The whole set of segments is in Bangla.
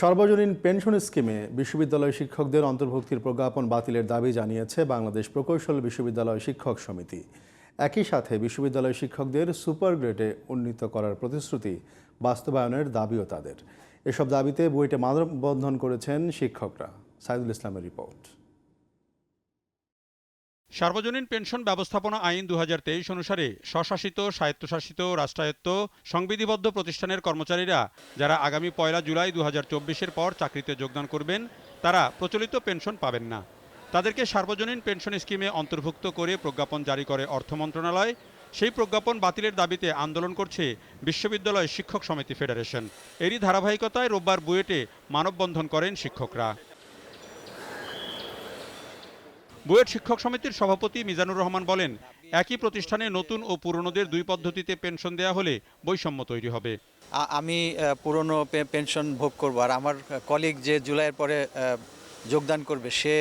সর্বজনীন পেনশন স্কিমে বিশ্ববিদ্যালয় শিক্ষকদের অন্তর্ভুক্তির প্রজ্ঞাপন বাতিলের দাবি জানিয়েছে বাংলাদেশ প্রকৌশল বিশ্ববিদ্যালয় শিক্ষক সমিতি। একই সাথে বিশ্ববিদ্যালয় শিক্ষকদের সুপার গ্রেডে উন্নীত করার প্রতিশ্রুতি বাস্তবায়নের দাবিও তাদের। এসব দাবিতে বইটে মানববন্ধন করেছেন শিক্ষকরা। সাইদুল ইসলামের রিপোর্ট। সার্বজনীন পেনশন ব্যবস্থাপনা আইন দু হাজার তেইশ অনুসারে স্বশাসিত, স্বায়ত্তশাসিত, রাষ্ট্রায়ত্ত, সংবিধিবদ্ধ প্রতিষ্ঠানের কর্মচারীরা যারা আগামী পয়লা জুলাই দু হাজার পর চাকরিতে যোগদান করবেন, তারা প্রচলিত পেনশন পাবেন না। তাদেরকে সার্বজনীন পেনশন স্কিমে অন্তর্ভুক্ত করে প্রজ্ঞাপন জারি করে অর্থ মন্ত্রণালয়। সেই প্রজ্ঞাপন বাতিলের দাবিতে আন্দোলন করছে বিশ্ববিদ্যালয় শিক্ষক সমিতি ফেডারেশন। এরই ধারাবাহিকতায় রোববার বুয়েটে মানববন্ধন করেন শিক্ষকরা। বুয়েট শিক্ষক সমিতির সভাপতি মিজানুর রহমান বলেন, একই প্রতিষ্ঠানে নতুন ও পুরনোদের দুই পদ্ধতিতে পেনশন দেয়া হলে বৈষম্য তৈরি হবে। আমি পুরনো পেনশন ভোগ করব। আর আমার কলিগ যে জুলাইয়ের পরে যোগদান করবে, সে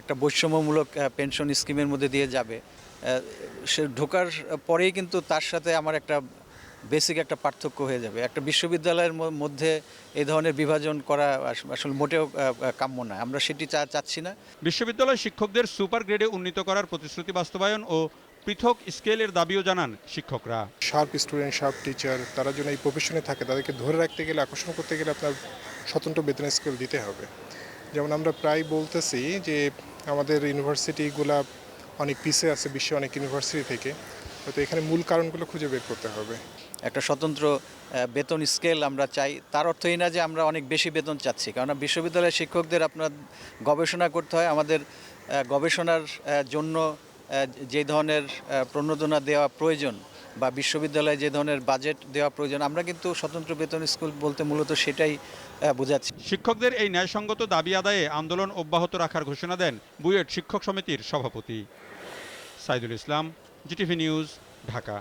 একটা বৈষম্যমূলক পেনশন স্কিমের মধ্যে দিয়ে যাবে। সে ঢোকার পরেই কিন্তু তার সাথে আমার একটা বেসিক একটা পার্থক্য হয়ে যাবে। একটা বিশ্ববিদ্যালয়ের মধ্যে এই ধরনের বিভাজন করা আসলে মোটেও কাম্য নয় আমরা সেটি চা- চাচ্ছি না। বিশ্ববিদ্যালয় শিক্ষকদের সুপার গ্রেডে উন্নীত করার প্রতিশ্রুতি বাস্তবায়ন ও পৃথক স্কেলের দাবিও জানান শিক্ষকরা। শার্প স্টুডেন্ট শার্প টিচার তারা যেন এই প্রফেশনে থাকে তাদেরকে ধরে রাখতে গেলে আকর্ষণ করতে গেলে আপনার স্বতন্ত্র বেতন স্কেল দিতে হবে। যেমন আমরা প্রায় বলতেছি যে আমাদের ইউনিভার্সিটিগুলা অনেক পিছে আছে বিশ্বে অনেক ইউনিভার্সিটি থেকে। হয়তো এখানে মূল কারণগুলো খুঁজে বের করতে হবে। একটা স্বতন্ত্র বেতন স্কেল আমরা চাই। তার অর্থ এই না যে আমরা অনেক বেশি বেতন চাচ্ছি কারণ বিশ্ববিদ্যালয়ের শিক্ষকদের আপনার গবেষণা করতে হয়, আমাদের গবেষণার জন্য যে ধরনের প্রণোদনা দেওয়া প্রয়োজন বা বিশ্ববিদ্যালয়ে যে ধরনের বাজেট দেওয়া প্রয়োজন, আমরা কিন্তু স্বতন্ত্র বেতন স্কুল বলতে মূলত সেটাই বোঝাচ্ছি। শিক্ষকদের এই ন্যায়সঙ্গত দাবি আদায়ে আন্দোলন অব্যাহত রাখার ঘোষণা দেন বুয়েট শিক্ষক সমিতির সভাপতি। Saidul Islam GTV news Dhaka.